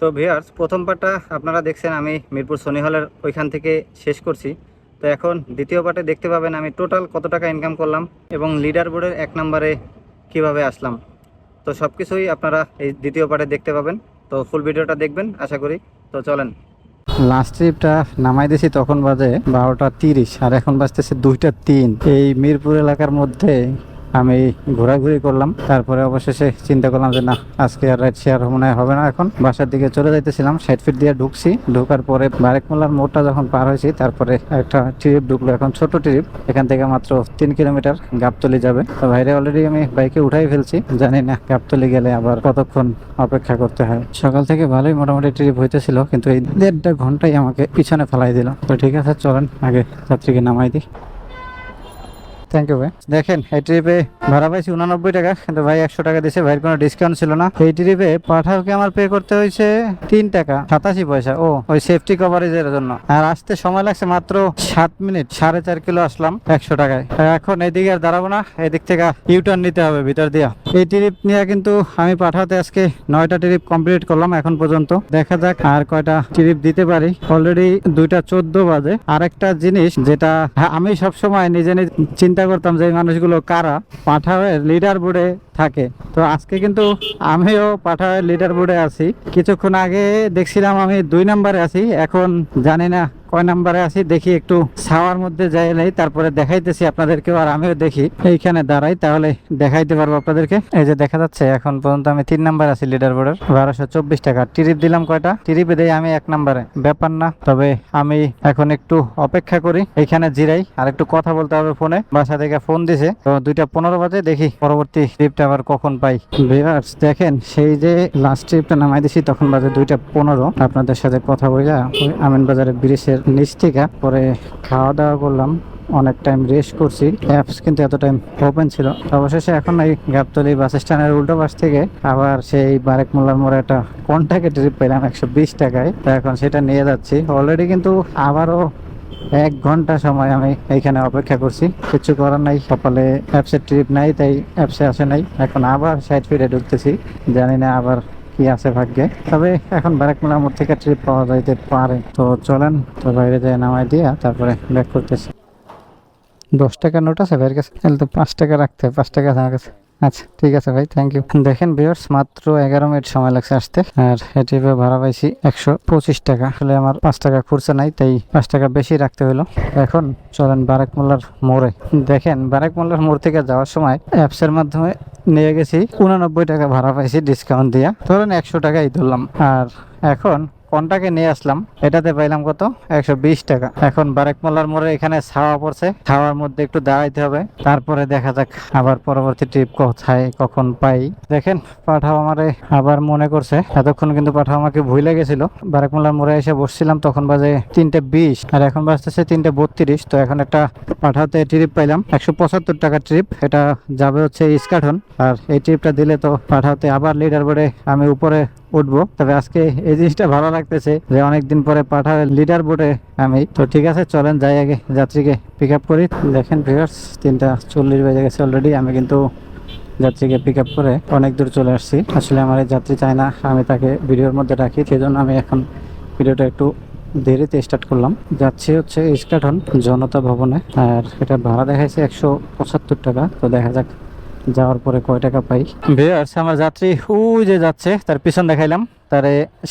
তো ভিউয়ার্স প্রথম পার্টটা আপনারা দেখছেন, আমি মিরপুর সনি হলের ওইখান থেকে শেষ করছি। তো এখন দ্বিতীয় পার্টে দেখতে পাবেন, আমি টোটাল কত টাকা ইনকাম করলাম এবং লিডার বোর্ডের এক নম্বরে কীভাবে আসলাম। তো সব কিছুই আপনারা এই দ্বিতীয় পার্টে দেখতে পাবেন। তো ফুল ভিডিওটা দেখবেন, আশা করি। তো চলেন। লাস্ট ট্রিপটা নামাই দিয়েছি তখন বাজে বারোটা তিরিশ, আর এখন বাজতেছে দুইটা তিন। এই মিরপুর এলাকার মধ্যে আমি ঘোরাঘুরি করলাম, তারপরে অবশেষে চিন্তা করলাম যে না, আজকে আর রাইড শেয়ার মনে হবে না এখন। বাসার দিকে চলে যাইতেছিলাম সাইড ফিট দিয়ে ঢুকছি। ঢোকার পরে বারেকমোলার মোড়টা যখন পার হয়েছি, তারপরে একটা ট্রিপ ঢুকলো, এখন ছোট ট্রিপ এখান থেকে মাত্র তিন কিলোমিটার গাবতলি যাবে। তো বাইরে অলরেডি আমি বাইকে উঠাই ফেলছি, জানি না গাবতলি গেলে আবার কতক্ষণ অপেক্ষা করতে হয়। সকাল থেকে ভালোই মোটামুটি ট্রিপ হইতেছিল, কিন্তু এই দেড়টা ঘন্টাই আমাকে পিছনে ফেলাই দিল। তো ঠিক আছে, চলেন, আগে যাত্রীকে নামাই দিই। থ্যাংক ইউ ভাই। দেখেন, এই ট্রিপে ভাড়া পাইছি উনানব্বই টাকা, কিন্তু ভাই একশো টাকা দিয়েছে ভাইয়ের কোনো ডিসকাউন্ট ছিল না। এই ট্রিপে পাঠাওকে আমার পে করতে হয়েছে তিন টাকা, সাতাশি পয়সা। ও, ওই সেফটি কভারেজের জন্য। আর আসতে সময় লাগছে মাত্র সাত মিনিট, সাড়ে চার কিলো আসলাম একশো টাকায়। এখন এদিকে আর দাঁড়াবো না, এদিক থেকে ইউটার্ন নিতে হবে ভিতর দিয়া। এই ট্রিপ নিয়ে কিন্তু আমি পাঠাতে আজকে নয়টা ট্রিপ কমপ্লিট করলাম এখন পর্যন্ত। দেখা যাক আর কয়টা ট্রিপ দিতে পারি। অলরেডি দুইটা চোদ্দ বাজে। আরেকটা জিনিস যেটা আমি সবসময় নিজে নিজে চিন্তা করতাম যে মানুষগুলো কারা? পাঠাওয়ের লিডার বোর্ডে থাকে। তো আজকে কিন্তু আমিও পাঠাওয়ের লিডার বোর্ডে আছি। কিছুক্ষণ আগে দেখছিলাম আমি দুই নম্বরে আছি, এখন জানি না কয় নাম্বারে আছি, দেখি একটু ছাওয়ার মধ্যে যাই নেই তারপরে দেখাইতেছি আপনাদেরকেও আর আমিও দেখি। এইখানে দাঁড়াই, তাহলে দেখাইতে পারব আপনাদেরকে। এই যে দেখা যাচ্ছে, এখন পর্যন্ত আমি তিন নাম্বার আছি লিডার বোর্ডের বারোশো চব্বিশ টাকা। টিরিপ দিলাম কয়টা? টিরিপে দেই আমি এক নাম্বারে। ব্যাপার না, তবে আমি এখন একটু অপেক্ষা করি। এইখানে জিরাই, আর একটু কথা বলতে হবে ফোনে। বাসা থেকে ফোন দিছে, তো দুইটা পনেরো বাজে, দেখি পরবর্তী ট্রিপটা আবার কখন পাই। ভিউয়ার্স, দেখেন, সেই যে লাস্ট ট্রিপটা নামাই দিছি, তখন বাজে দুইটা পনেরো। আপনাদের সাথে কথা ওই আমিন বাজারের ব্রিজের নিচ থেকে পরে খাওয়া দাওয়া করলাম। অনেক টাইম রেস্ট করছি। অ্যাপস কিন্তু এত টাইম ওপেন ছিল। অবশেষে এখন এই গাবতলি বাস স্ট্যান্ডের উল্টো পাশ থেকে আবার সেই বারেক মোল্লার মোড়ে একটা কন্টাকে ট্রিপ পেলাম একশো বিশ টাকায়। তো এখন সেটা নিয়ে যাচ্ছি। অলরেডি কিন্তু আবারও এক ঘণ্টা সময় আমি এইখানে অপেক্ষা করছি। কিছু করার নাই। সকালে অ্যাপসের ট্রিপ নাই, তাই অ্যাপসে আসে নাই। এখন আবার সাইড ফিরে ঢুকতেছি। জানি না আবার কি আছে ভাগ্যে? তবে এখন বারাকমোলা মোড় থেকে ট্রিপ পাওয়া যাইতে পারে। তো চলেন, তো বাইরে যায় নামাই দিয়া, তারপরে ব্যাক করতেছি। দশ টাকা নোট আছে, ভাইয়ের কাছে? তাহলে তো পাঁচ টাকা রাখতে পাঁচ টাকা আছে আমার কাছে। আচ্ছা ঠিক আছে ভাই থ্যাংক ইউ দেখেন ভিউয়ার্স মাত্র এগারো মিনিট সময় লাগছে আসতে। আর এটি ভাড়া পাইছি একশো পঁচিশ টাকা। আসলে আমার পাঁচ টাকা খুরসা নাই, তাই পাঁচ টাকা বেশি রাখতে হলো। এখন চলেন বারাক মোল্লার মোড়ে। দেখেন, বারাক মোল্লার মোড় থেকে যাওয়ার সময় অ্যাপসের মাধ্যমে নিয়ে গেছি উনানব্বই টাকা ভাড়া পাইছি ডিসকাউন্ট দিয়া। ধরেন একশো টাকাই ধরলাম। আর এখন কোনটাকে নিয়ে আসলাম। এটাতে পাইলাম কত? একশো বিশ টাকা। এখন বারেকমোল্লার মোড়ে এখানে ছাওয়া পড়ছে। ছাওয়ার মধ্যে একটু দাঁড়াইতে হবে। তারপরে দেখা যাক আবার পরবর্তী ট্রিপ কোথায়, কখন পাই। দেখেন, পাঠাও আমারে আবার মনে করছে। এতক্ষণ কিন্তু পাঠাও আমাকে ভুলে গেছিল। বারেকমোল্লার মোড়ে এসে বসছিলাম, তখন বাজে তিনটে বিশ। আর এখন বাজতেছে তিনটে বত্রিশ। তো এখন একটা পাঠাতে ট্রিপ পাইলাম। একশো পঁচাত্তর টাকা ট্রিপ এটা যাবে হচ্ছে ইস্কাটন। আর এই ট্রিপটা দিলে তো পাঠাতে আবার লিডার বোর্ডে আমি উপরে উঠবো। তবে আজকে এই জিনিসটা ভালো লাগতেছে যে অনেকদিন পরে পাঠার লিডার বোর্ডে আমি। তো ঠিক আছে, চলেন যাই আগে যাত্রীকে পিক আপ করি। দেখেন ভিউয়ার্স তিনটা চল্লিশ বেজে গেছে অলরেডি আমি কিন্তু যাত্রীকে পিক আপ করে অনেক দূর চলে আসছি। আসলে আমার যাত্রী চায় না, আমি তাকে ভিডিওর মধ্যে রাখি, সেজন্য আমি এখন ভিডিওটা একটু দেরিতে স্টার্ট করলাম। যাচ্ছি হচ্ছে ইস্কাটন জনতা ভবনে, আর এটা ভাড়া দেখাইছে একশো পঁচাত্তর টাকা। তো দেখা যাক যাওয়ার পরে কয় টাকা পাই? ভিউয়ার্স আমার যাত্রী ওই যে যাচ্ছে, তার পিছন দেখাইলাম। তার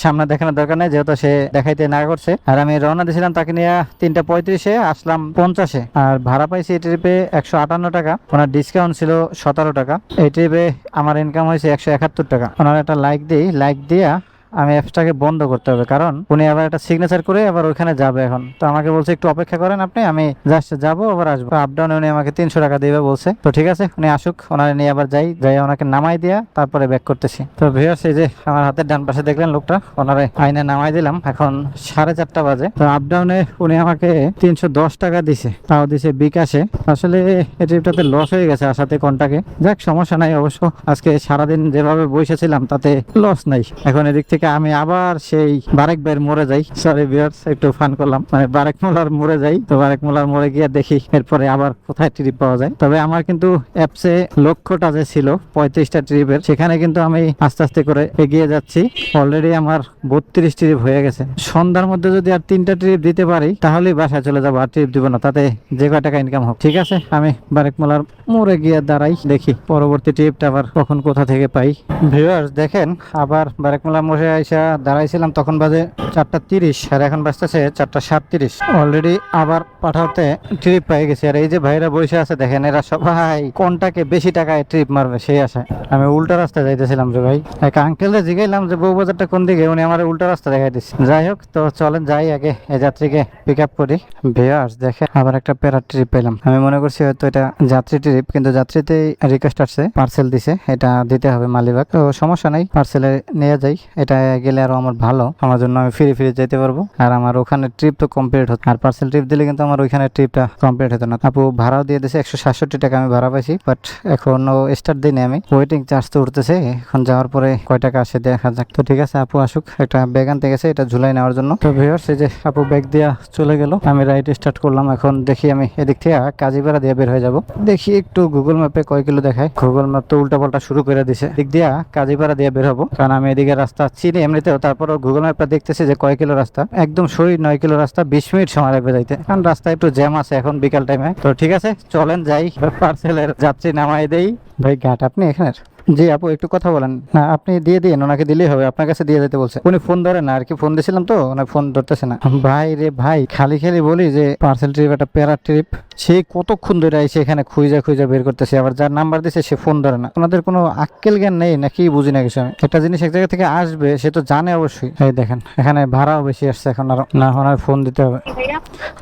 সামনে দেখানোর দরকার নেই, যেহেতু সে দেখাইতে না করছে। আর আমি রওনা দিয়েছিলাম তাকে নিয়ে তিনটা পঁয়ত্রিশে, আসলাম পঞ্চাশে। আর ভাড়া পাইছি এই ট্রিপে একশো আটান্ন টাকা। ওনার ডিসকাউন্ট ছিল সতেরো টাকা। এই ট্রিপে আমার ইনকাম হয়েছে একশো একাত্তর টাকা। ওনার একটা লাইক দিই লাইক দিয়া আমি অ্যাপসটাকে বন্ধ করতে হবে, কারণ উনি আবার একটা সিগনেচার করে আবার ওইখানে যাবে এখন। তো আমাকে বলছে, একটু অপেক্ষা করেন আপনি, আমি জাস্ট যাব, আবার আসব। আপ ডাউনে উনি আমাকে তিনশো টাকা দিবে বলছে। তো ঠিক আছে, উনি আসুক, ওনারে নিয়ে আবার যাই যাই ওনাকে নামাই দিয়া, তারপরে ব্যাক করতেছি। তো ভিউয়ার্স এই যে আমার হাতের ডান পাশে দেখলেন লোকটা, ওনারে আইনে নামাই দিলাম, এখন সাড়ে চারটা বাজে। তো আপ ডাউনে উনি আমাকে তিনশো দশ টাকা দিছে, তাও দিছে বিকাশে। আসলে এই ট্রিপটাতে লস হয়ে গেছে আসাতে কোনটাকে। যাক, সমস্যা নাই অবশ্য। আজকে সারাদিন যেভাবে বসেছিলাম, তাতে লস নাই। এখন এদিক থেকে থেকে আমি আবার সেই বারেক ভাইয়ের মোড়ে যাই। সরি বিয়ার্স একটু ফান করলাম। মানে বারেক মোলার মোড়ে যাই। তো বারেক মোলার মোড়ে গিয়ে দেখি এরপরে আবার কোথায় ট্রিপ পাওয়া যায়। তবে আমার কিন্তু অ্যাপসে লক্ষ্যটা যে ছিল, পঁয়ত্রিশটা ট্রিপের সেখানে কিন্তু আমি আস্তে আস্তে করে এগিয়ে যাচ্ছি। অলরেডি আমার বত্রিশ ট্রিপ হয়ে গেছে। সন্ধ্যার মধ্যে যদি আর তিনটা ট্রিপ দিতে পারি, তাহলেই বাসায় চলে যাব। আর ট্রিপ দিব না, তাতে যে কয় টাকা ইনকাম হোক ঠিক আছে, আমি বারেক মোলার মোড়ে গিয়ে দাঁড়াই, দেখি পরবর্তী ট্রিপটা আবার কখন কোথা থেকে পাই। ভিউয়ার্স দেখেন, আবার বারেক বারেকমোলা মোড়ে আইসা দাঁড়াইছিলাম তখন বাজে চারটা তিরিশ আর এখন বাজতেছে চারটা সাতত্রিশ অলরেডি আবার পাঠাতে ট্রিপ পেয়ে গেছি। আর এই যে ভাইরা বসে আছে, দেখেন এরা সবাই কোনটাকে বেশি টাকায় ট্রিপ মারবে সেই আশায়। আমি উল্টা রাস্তা যাইতেছিলাম রে ভাই, এক আঙ্কেলরে জিগাইলাম যে, বউ বাজারটা কোন দিকে? উনি আমার উল্টা রাস্তা দেখাই দিচ্ছে যাই হোক, তো চলেন, যাই আগে এই যাত্রীকে পিক আপ করি। ভিউয়ার্স দেখে আবার একটা প্যারা ট্রিপ পেলাম। আমি মনে করছি হয়তো এটা যাত্রী ট্রিপ কিন্তু যাত্রীতে রিকোয়েস্ট আসছে পার্সেল দিছে। এটা দিতে হবে মালিবাগ। তো সমস্যা নাই পার্সেলে নিয়ে যাই। এটা গেলে আরও আমার ভালো। আমার জন্য আমি ফিরে ফিরে যেতে পারব। আর আমার ওখানে ট্রিপ তো কমপ্লিট হতো। আর পার্সেল ট্রিপ দিলে কিন্তু আমার ওইখানে ট্রিপটা কমপ্লিট হতো না। আপু ভাড়াও দিয়ে দিয়েছে একশো সাতষট্টি টাকা আমি ভাড়া পাইছি। বাট এখনও স্টার্ট দিইনি আমি। ওয়েটিং চার্জ তো উঠতেছে। এখন যাওয়ার পরে কয় টাকা আসে দেখা যাক। তো ঠিক আছে আপু, আসুক। একটা ব্যাগ আনতে গেছে, এটা ঝুলাই নেওয়ার জন্য। তো ভিউয়ার্স এই যে আপু ব্যাগ দিয়া চলে গেল। আমি রাইড স্টার্ট করলাম। এখন দেখি আমি এদিক থেকে কাজীপাড়া দিয়ে বের হয়ে যাব। দেখি একটু গুগল ম্যাপে কয় কিলো দেখায়। গুগল ম্যাপ তো উল্টা পাল্টা শুরু করে দিছে। দিক দিয়া কাজীপাড়া দিয়ে বের হব। কারণ আমি এদিকে রাস্তা চিনি, এমনিতেও তারপরও গুগল ম্যাপটা দেখতেছি যে কয় কিলো রাস্তা। একদম সই নয় কিলো রাস্তা, বিশ মিনিট সময় লাগবে যাইতে। কারণ রাস্তায় একটু জ্যাম আছে এখন বিকাল টাইমে তো ঠিক আছে, চলেন যাই। পার্সেলের যাত্রী নামাই দেই। ভাই, ঘাট আপনি এখানে জি আপু একটু কথা বলেন। না আপনি দিয়ে দিন ওনাকে দিলেই হবে আপনার কাছে দিয়ে যেতে বলছে। উনি ফোন ধরে না আর কি ফোন দিয়েছিলাম তো ওনার ফোন ধরতেছে না। ভাই রে ভাই খালি খালি বলি যে পার্সেল ট্রিপ একটা প্যারা ট্রিপ সে কতক্ষণ ধরে আইসে এখানে খুঁজে খুঁজে বের করতেছে আবার যার নাম্বার দিছে সে ফোন ধরে না। ওনাদের কোনো আক্কেল জ্ঞান নেই নাকি বুঝি না কিছু আমি। একটা জিনিস এক জায়গা থেকে আসবে সে তো জানে অবশ্যই। এই দেখেন এখানে ভাড়াও বেশি আসছে এখন আরও না ওনার ফোন দিতে হবে।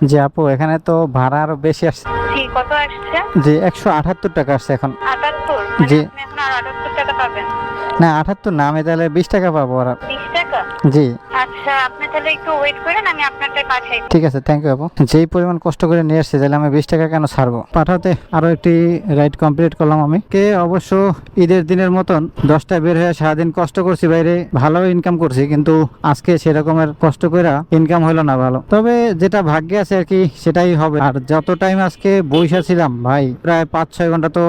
যে আপু এখানে তো ভাড়া আরও বেশি আসছে। জি কত আসছে? যে একশো আঠাত্তর টাকা আসছে এখন। আটাত্তর? মানে জি। পাবেন? না আঠাত্তর না আমি তাহলে বিশ টাকা পাবো আর বিশ টাকা? জি। আচ্ছা আপনি তাহলে একটু ওয়েট করেন আমি আপনারটা পাঠাই ঠিক আছে থ্যাংক ইউ আপু যেই পরিমাণ কষ্ট করে নিয়ে আসছে তাহলে আমি বিশ টাকা কেন ছাড়বো? পাঠাতে আরও একটি রাইড কমপ্লিট করলাম আমি। কে অবশ্য ঈদের দিনের মতন দশটায় বের হয়ে সারাদিন কষ্ট করছি বাইরে ভালো ইনকাম করছি কিন্তু আজকে সেরকমের কষ্ট করে ইনকাম হলো না ভালো। তবে যেটা ভাগ্যে আছে আর কি সেটাই হবে। আর যত টাইম আজকে বইসা ছিলাম ভাই প্রায় পাঁচ ছয় ঘণ্টা তো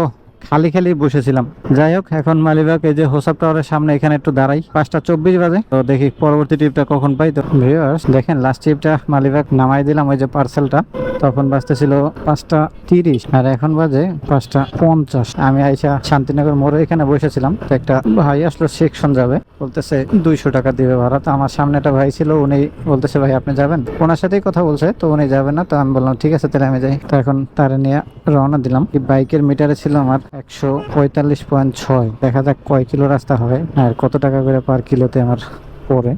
খালি খালি বসেছিলাম। যাই হোক, এখন মালিবাগ, এই যে হোসাব টাওয়ারের সামনে এখানে একটু দাঁড়াই। পাঁচটা চব্বিশ বাজে, তো দেখি পরবর্তী ট্রিপটা কখন পাই। তো ভিউয়ার্স দেখেন লাস্ট ট্রিপটা মালিবাগ নামাই দিলাম, ওই যে পার্সেলটা তখন বাজতেছিল পাঁচটা তিরিশ, আর এখন বাজে পাঁচটা পঞ্চাশ। আমি আইসা শান্তিনগর মোড়ে এখানে বসেছিলাম, তো একটা ভাই আসলো সেকশন যাবে। বলতেছে, দুইশো টাকা দিবে ভাড়া। তো আমার সামনে একটা ভাই ছিল, উনি বলতেছে, ভাই, আপনি যাবেন? ওনার সাথেই কথা বলছে, তো উনি যাবেন না, তো আমি বললাম, ঠিক আছে, তাহলে আমি যাই। তো এখন তারে নিয়ে রওনা দিলাম। বাইকের মিটারে ছিল আমার একশো পঁয়তাল্লিশ পয়েন্ট ছয়। দেখা যাক কয় কিলো রাস্তা হবে আর কত টাকা করে পার কিলোতে আমার পরে।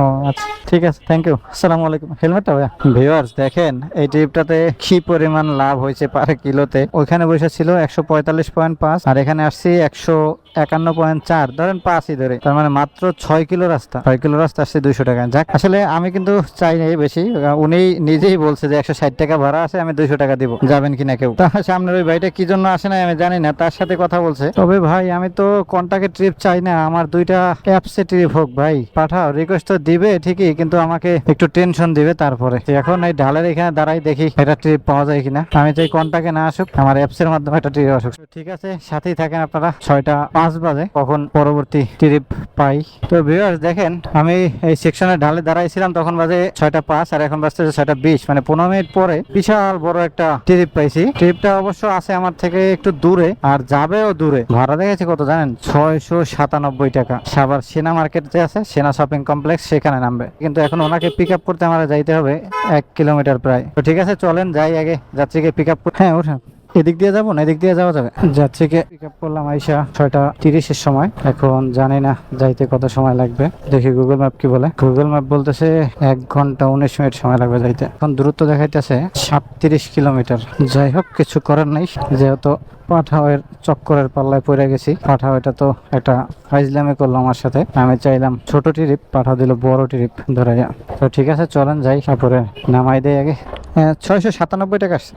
ও আচ্ছা ঠিক আছে থ্যাংক ইউ আসসালামু আলাইকুম। হেলমেটটা ভাইয়া? ভিউয়ার্স দেখেন, এই ট্রিপটাতে কি পরিমাণ লাভ হয়েছে পার কিলোতে? ওইখানে বসে ছিল একশো পঁয়তাল্লিশ পয়েন্ট পাঁচ আর এখানে আসছি একশো একান্ন পয়েন্ট চার। ধরেন পাঁচই ধরে, তার মানে মাত্র ছয় কিলো রাস্তা। ছয় কিলো রাস্তা আসছে দুইশো টাকা। যাক, আসলে আমি কিন্তু চাই নাই বেশি। উনি নিজেই বলছে যে একশো ষাট টাকা ভাড়া আছে, আমি দুইশো টাকা দিব। যাবেন কিনা কেউ? তার সামনের ওই ভাইটা কি জন্য আসে না আমি জানি না, তার সাথে কথা বলছে। তবে ভাই, আমি তো কন্টাক্টে ট্রিপ চাই না, আমার দুইটা অ্যাপসে ট্রিপ হোক ভাই। পাঠাও রিকোয়েস্ট তো দিবে ঠিকই, কিন্তু আমাকে একটু টেনশন দিবে তারপরে। এখন এই ঢালের এখানে দাঁড়াই দেখি এটা ট্রিপ পাওয়া যায় কিনা। আমি চাই কন্টাক্টে না আসুক, আমার অ্যাপসের মাধ্যমে একটা ট্রিপ আসুক। ঠিক আছে, সাথেই থাকেন আপনারা, ছয়টা পাঁচ বাজে, কখন পরবর্তী ট্রিপ পাই। তো ভিউয়ার্স দেখেন, আমি এই সেকশনের ঢালে দাঁড়াইছিলাম, তখন বাজে ছয়টা পাঁচ, আর এখন বাজতেছে ছয়টা বিশ মানে পনেরো মিনিট পরে বিশাল বড় একটা ট্রিপ পাইছি। ট্রিপটা অবশ্য আছে আমার থেকে একটু দূরে, আর যাবেও দূরে। ভাড়া দেখেছি কত জানেন? ছয়শো সাতানব্বই টাকা। সাবার সেনা মার্কেট যে আছে সেনা শপিং কমপ্লেক্স, সেখানে নামবে। কিন্তু এখন ওনাকে পিক আপ করতে আমার যাইতে হবে এক কিলোমিটার প্রায়। তো ঠিক আছে, চলেন, যাই আগে। যাচ্ছি গিয়ে পিক আপ করতে হ্যাঁ ওঠেন। এদিক দিয়ে যাব না এদিক দিয়ে যাওয়া যাবে? যাত্রীকে পিক আপ করলাম আইসা ছয়টা তিরিশের সময়। এখন জানি না যাইতে কত সময় লাগবে। দেখি গুগল ম্যাপ কি বলে। গুগল ম্যাপ বলতেছে এক ঘণ্টা উনিশ মিনিট সময় লাগবে যাইতে। এখন দূরত্ব দেখাইতেছে সাতত্রিশ কিলোমিটার। যাই হোক, কিছু করার নাই। যেহেতু পাঠাওয়ের চক্করের পাল্লায় পড়ে গেছি পাঠাও এটা তো একটা ফাইজলামে করল আমার সাথে। আমি চাইলাম ছোট ট্রিপ পাঠাও দিল বড় ট্রিপ ধরাইয়া। তো ঠিক আছে, চলেন যাই তারপরে নামাই দেয় আগে। ছয়শো সাতানব্বই টাকা আসছে।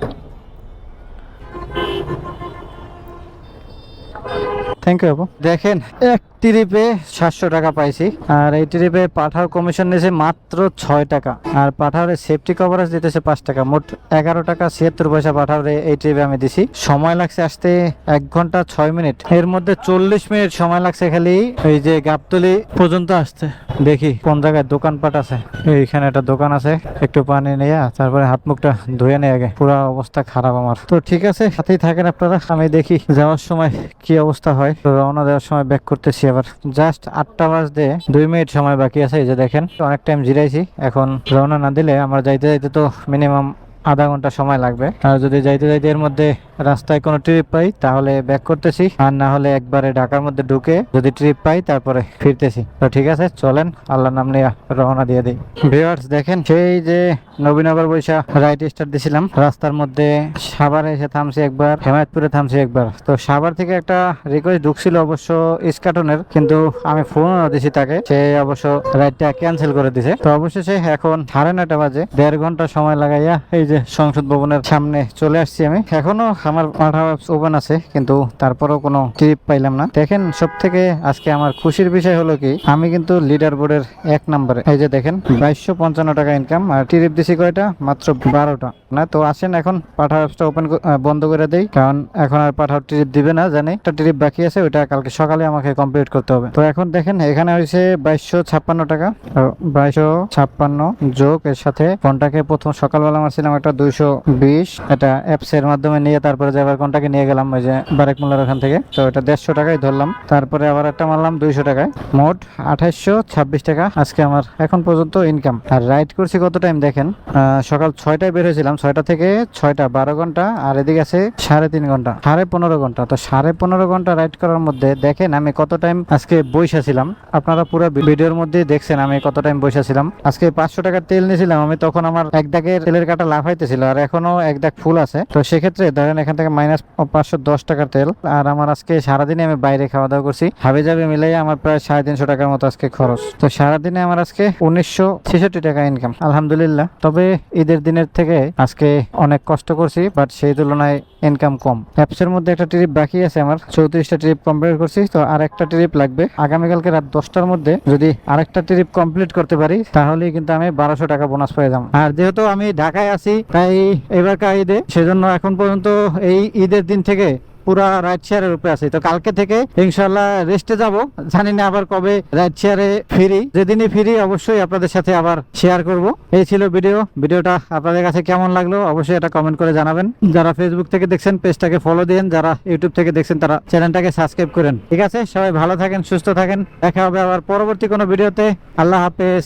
থ্যাংক ইউ আপু দেখেন এক ট্রিপে সাতশো টাকা পাইছি। আর এই ট্রিপে পাঠার কমিশন নিয়েছে মাত্র ছয় টাকা। আর পাঠাওয়ারের সেফটি কভারেজ দিতেছে পাঁচ টাকা। মোট এগারো টাকা ছিয়াত্তর পয়সা পাঠাওয়ারে এই ট্রিপে আমি দিছি। সময় লাগছে আসতে এক ঘণ্টা ছয় মিনিট। এর মধ্যে চল্লিশ মিনিট সময় লাগছে খালি এই যে গাবতলি পর্যন্ত আসতে। দেখি কোন জায়গায় দোকানপাট আছে। এইখানে একটা দোকান আছে, একটু পানি নিয়ে, তারপরে হাত মুখটা ধুয়ে নেই আগে। পুরো অবস্থা খারাপ আমার। তো ঠিক আছে, সাথেই থাকেন আপনারা। আমি দেখি যাওয়ার সময় কি অবস্থা হয়। তো রওনা দেওয়ার সময় ব্যাক করতেছি আবার জাস্ট আটটা বাজতে দুই মিনিট সময় বাকি আছে, এই যে দেখেন। অনেক টাইম জিরাইছি, এখন রওনা না দিলে আমার যাইতে যাইতে তো মিনিমাম আধা ঘণ্টা সময় লাগবে। আর যদি যাইতে যাইতে এর মধ্যে রাস্তায় কোনো ট্রিপ পাই, তাহলে ব্যাক করতেছি। আর না হলে একবারে ঢাকার মধ্যে ঢুকে যদি ট্রিপ পাই, তারপরে ফিরতেছি। তো ঠিক আছে, চলেন আল্লাহ নাম নিয়ে রওনা দিয়ে দিই। ভিউয়ার্স দেখেন, সেই যে নবীনগর বৈশা রাইট স্টার্ট দিছিলাম। রাস্তার মধ্যে সাভারে এসে থামছি একবার, হেমায়তপুরে থামছি একবার। তো সাভার থেকে একটা রিকোয়েস্ট ঢুকছিল অবশ্য ইস্কাটনের, কিন্তু আমি ফোন দিছি তাকে। সে অবশ্য রাইডটা ক্যান্সেল করে দিছে। তো অবশেষে এখন সাড়ে নয়টা বাজে, দেড় ঘণ্টা সময় লাগাইয়া এই যে সংসদ ভবনের সামনে চলে আসছি আমি। এখনও আমার পাঠা ওপেন আছে, কিন্তু তারপরেও কোনো ট্রিপ পাইলাম না। দেখেন সব থেকে আজকে আমার খুশির বিষয় হলো কি, আমি কিন্তু লিডার বোর্ডের এক নম্বরে। এই যে দেখেন, বাইশশো পঞ্চান্ন টাকা ইনকাম আর ট্রিপ দিছি কয়টা? মাত্র বারোটা। না, তো আসেন এখন পাঠা অ্যাপসটা ওপেন বন্ধ করে দেই, কারণ এখন আর পাঠা ট্রিপ দিবে না, জানি। একটা ট্রিপ বাকি আছে, ওইটা কালকে সকালে আমাকে কমপ্লিট করতে হবে। তো এখন দেখেন, এখানে হয়েছে বাইশশো ছাপ্পান্ন টাকা। বাইশশো ছাপ্পান্ন যোগ, এর সাথে ফোনটাকে প্রথম সকালবেলা মারছিলাম একটা দুইশো বিশ। এটা অ্যাপস এর মাধ্যমে নিয়ে তারপরে যাবার কোনটাকে নিয়ে গেলাম, ওই যে বারেক মোল্লার ওখান থেকে। তো এটা দেড়শো টাকায় ধরলাম। তারপরে আবার একটা মারলাম দুইশো টাকায়। মোট আঠাইশশো ছাব্বিশ টাকা আজকে আমার এখন পর্যন্ত ইনকাম আর রাইড করছি কত টাইম দেখেন? সকাল ছয়টায় বের হয়েছিলাম। ছয়টা থেকে ছয়টা, বারো ঘণ্টা। আর এদিকে আছে সাড়ে তিন ঘণ্টা, সাড়ে পনেরো ঘণ্টা। তো সাড়ে পনেরো ঘণ্টা রাইড করার মধ্যে দেখেন আমি কত টাইম আজকে বৈশা ছিলাম। আপনারা পুরো ভিডিওর মধ্যে দেখছেন আমি কত টাইম বৈশা ছিলাম। আজকে পাঁচশো টাকার তেল নিয়েছিলাম। আমি তখন আমার এক দাগের তেলের কাটা লাভ হইতেছিল আর এখনও এক দাগ ফুল আছে। তো সেক্ষেত্রে ধরেন এখান থেকে মাইনাস পাঁচশো দশ টাকার তেল। আর আমার আজকে সারাদিনে আমি বাইরে খাওয়া দাওয়া করছি। হাবি যাবে মিলাই আমার প্রায় সাড়ে তিনশো টাকার মতো আজকে খরচ। তো সারাদিনে আমার আজকে উনিশশো ছেষট্টি টাকা ইনকাম আলহামদুলিল্লাহ। তবে ঈদের দিনের থেকে আজকে অনেক কষ্ট করছি বাট সেই তুলনায় ইনকাম কম। অ্যাপসের মধ্যে একটা ট্রিপ বাকি আছে আমার। চৌত্রিশটা ট্রিপ কমপ্লিট করছি, তো আর একটা ট্রিপ লাগবে। আগামীকালকে রাত দশটার মধ্যে যদি আরেকটা ট্রিপ কমপ্লিট করতে পারি, তাহলেই কিন্তু আমি বারোশো টাকা বোনাস পেয়ে যাব। আর যেহেতু আমি ঢাকায় আছি, তাই এবারকার ঈদে, সেজন্য এখন পর্যন্ত এই ঈদের দিন থেকে পুরা রাইড শেয়ারের উপরে আছি। তো কালকে থেকে ইনশাল্লাহ রেস্টে যাব। জানি না আবার কবে রাইড শেয়ারে ফিরি। যেদিনই ফিরি অবশ্যই আপনাদের সাথে আবার শেয়ার করব। এই ছিল ভিডিও। ভিডিওটা আপনাদের কাছে কেমন লাগল অবশ্যই এটা কমেন্ট করে জানাবেন। যারা ফেসবুক থেকে দেখছেন, পেজটাকে ফলো দিন যারা ইউটিউব থেকে দেখছেন, তারা চ্যানেলটাকে সাবস্ক্রাইব করেন। ঠিক আছে? সবাই ভালো থাকেন, সুস্থ থাকেন। দেখা হবে আবার পরবর্তী কোনো ভিডিওতে। আল্লাহ হাফেজ।